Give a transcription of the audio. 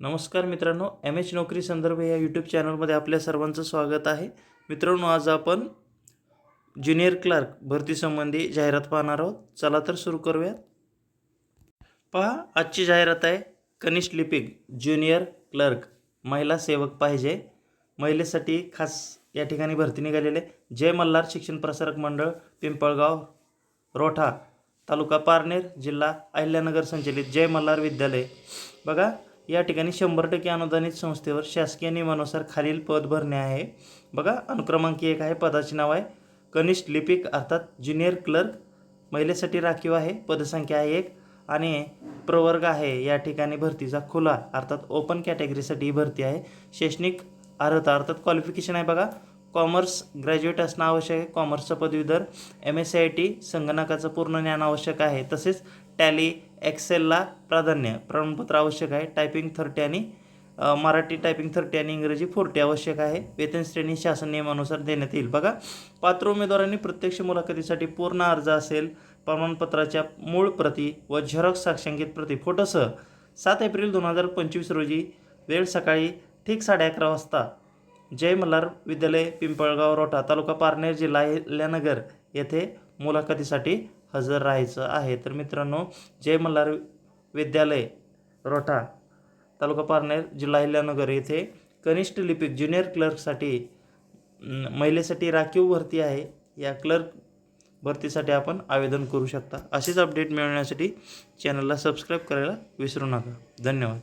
नमस्कार मित्रांनो M H नोकरी संदर्भ या यूट्यूब चॅनलमध्ये आपल्या सर्वांचं स्वागत आहे. मित्रांनो आज आपण ज्युनियर क्लार्क भरतीसंबंधी जाहिरात पाहणार आहोत. चला तर सुरू करूयात. पहा आजची जाहिरात आहे कनिष्ठ लिपिक ज्युनियर क्लर्क महिला सेवक पाहिजे. महिलेसाठी खास या ठिकाणी भरती निघालेले जय मल्हार शिक्षण प्रसारक मंडळ पिंपळगाव रोठा तालुका पारनेर जिल्हा अहिल्यानगर संचलित जय मल्हार विद्यालय. बघा या ठिकाणी शंभर टक्के अनुदानित संस्थेवर शासकीय नियमानुसार खालील पद भरणे आहे. बघा अनुक्रमांक एक आहे पदाचे नाव आहे कनिष्ठ लिपिक अर्थात ज्युनियर क्लर्क. महिलेसाठी राखीव आहे पदसंख्या आहे एक. आणि प्रवर्ग आहे या ठिकाणी भरतीचा खुला अर्थात ओपन कॅटेगरीसाठी ही भरती आहे. शैक्षणिक अर्हता अर्थात क्वालिफिकेशन आहे बघा. कॉमर्स ग्रॅज्युएट असणं आवश्यक आहे. कॉमर्सचा पदवीधर M S C I T संगणकाचं पूर्ण ज्ञान आवश्यक आहे. तसेच टॅली एक्सेलला प्राधान्य प्रमाणपत्र आवश्यक आहे. टायपिंग थर्टी आणि मराठी टायपिंग थर्टी आणि इंग्रजी फोर्टी आवश्यक आहे. वेतन श्रेणी शासन नियमानुसार देण्यात येईल. बघा पात्र उमेदवारांनी प्रत्यक्ष मुलाखतीसाठी पूर्ण अर्ज असेल प्रमाणपत्राच्या मूळ प्रती व झेरॉक्स साक्षांकित प्रती. फोटोसह सात एप्रिल दोन हजार पंचवीस रोजी वेळ सकाळी ठीक साडे अकरा वाजता जय मल्हार विद्यालय पिंपळगाव रोठा तालुका पारनेर जिल्हा अहिल्यानगर येथे मुलाखतीसाठी हजर राहायचं आहे. तर मित्रांनो जय मल्हार विद्यालय रोठा तालुका पारनेर जिल्हा हिल्यानगर येथे कनिष्ठ लिपिक ज्युनियर क्लर्कसाठी महिलेसाठी राखीव भरती आहे. या क्लर्क भरतीसाठी आपण आवेदन करू शकता. असेच अपडेट मिळवण्यासाठी चॅनलला सबस्क्राईब करायला विसरू नका. धन्यवाद.